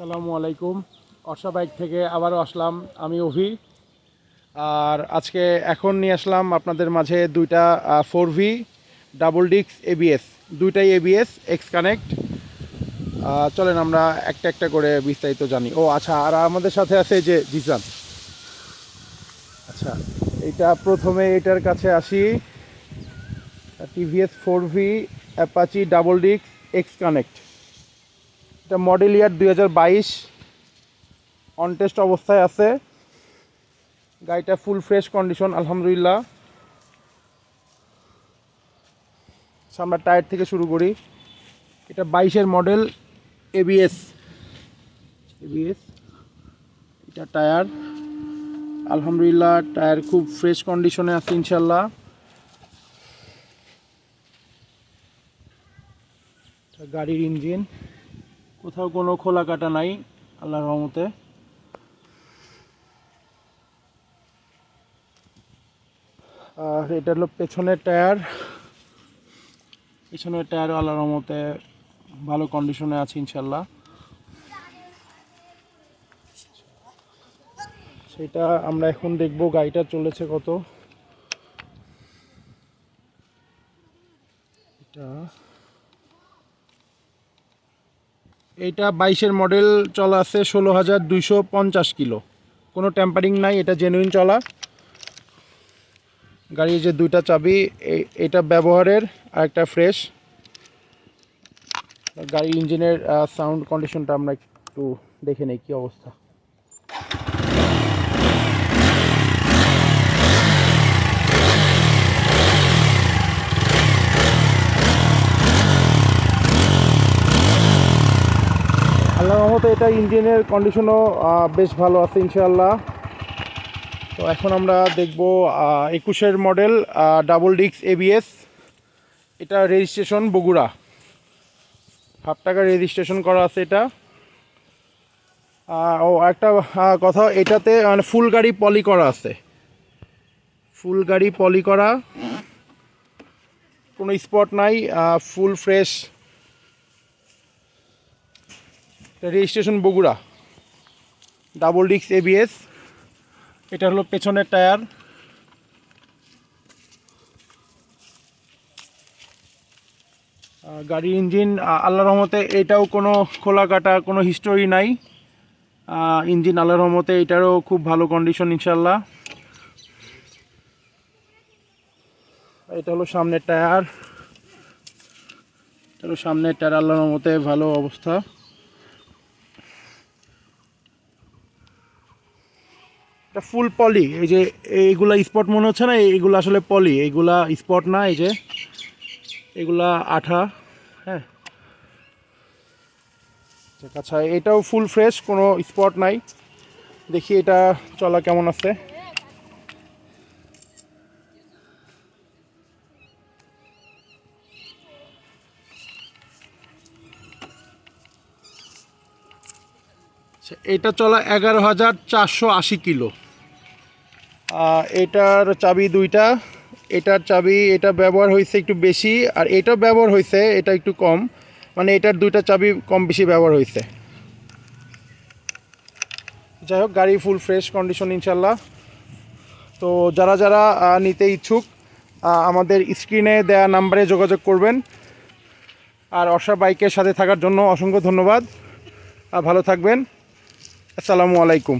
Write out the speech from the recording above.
আসসালামু আলাইকুম। অর্ষা বাইক থেকে আবারও আসলাম আমি অভি। আর আজকে এখন নিয়ে আসলাম আপনাদের মাঝে দুইটা ফোর ভি ডাবল ডিক্স এবিএস দুইটাই এবিএস এক্স কানেক্ট চলেন আমরা একটা একটা করে বিস্তারিত জানি। ও আচ্ছা আর আমাদের সাথে আছে যে জিসান। আচ্ছা এটা প্রথমে এটার কাছে আসি। TVS four V Apache double ডিক্স এক্স কানেক্ট এটা মডেল ইয়ার দুই হাজার বাইশ। অনটেস্ট অবস্থায় আছে। গাড়িটা ফুল ফ্রেশ কন্ডিশন আলহামদুলিল্লাহ। আচ্ছা, আমরা টায়ার থেকে শুরু করি। এটা বাইশের মডেল এবিএস এবিএস এটা টায়ার আলহামদুলিল্লাহ টায়ার খুব ফ্রেশ কন্ডিশনে আছে ইনশাল্লাহ গাড়ির ইঞ্জিন কোথাও কোনো খোলা কাটা নাই, আল্লাহর রহমতে। আর এটা হলো পেছনের টায়ার। পেছনের টায়ার আল্লাহর রহমতে ভালো কন্ডিশনে আছে ইনশাল্লাহ সেটা আমরা এখন দেখব গাড়িটা চলেছে কত। এটা এইটা বাইশের মডেল চলা আছে ষোলো হাজার দুইশো পঞ্চাশ কিলো। কোনো ট্যাম্পারিং নাই, এটা জেনুইন চলা। গাড়ির যে দুইটা চাবি এটা ব্যবহারের আর একটা ফ্রেশ গাড়ির ইঞ্জিনের সাউন্ড কন্ডিশনটা আমরা একটু দেখে নেই, কী অবস্থা। রহমতে এটা ইঞ্জিনের কন্ডিশনও বেশ ভালো আছে, ইনশাআল্লাহ। তো এখন আমরা দেখব একুশের মডেল ডাবল ডিক্স এবিএস এটা রেজিস্ট্রেশন বগুড়া। হাফ টাকা রেজিস্ট্রেশন করা আছে এটা। ও, একটা কথা, এটাতে মানে ফুল গাড়ি পলি করা আছে। ফুল গাড়ি পলি করা। কোনো স্পট নাই full fresh registration Bogura. Double ডিক্স এবিএস এটা হলো পেছনের টায়ার। গাড়ির ইঞ্জিন আল্লাহ রহমতে এটাও কোনো খোলা কাটা, কোনো হিস্টোরি নাই। ইঞ্জিন আল্লাহ রহমতে এটারও খুব ভালো কন্ডিশন ইনশাল্লাহ এটা হলো সামনের টায়ার। এটা হলো সামনের টায়ার আল্লাহ রহমতে ভালো অবস্থা। এটা ফুল পলি এই যে এইগুলা স্পট মনে হচ্ছে না এইগুলো আসলে পলি এইগুলা স্পট না এই যে এগুলা আঠা হ্যাঁ। আচ্ছা, এটাও ফুল ফ্রেশ কোনো স্পট নাই। দেখি এটা চলা কেমন আছে। আচ্ছা, এটা চলা এগারো হাজার চারশো আশি কিলো। এটার চাবি দুইটা, এটার চাবি, এটা ব্যবহার হয়েছে একটু বেশি, আর এটা ব্যবহার হয়েছে, এটা একটু কম। মানে এটার দুইটা চাবি কম বেশি ব্যবহার হয়েছে। যাই হোক, গাড়ি ফুল ফ্রেশ কন্ডিশন ইনশাল্লাহ তো যারা যারা নিতে ইচ্ছুক আমাদের স্ক্রিনে দেয়া নাম্বারে যোগাযোগ করবেন। আর অর্ষা বাইকের সাথে থাকার জন্য অসংখ্য ধন্যবাদ। ভালো থাকবেন। আসসালামু আলাইকুম।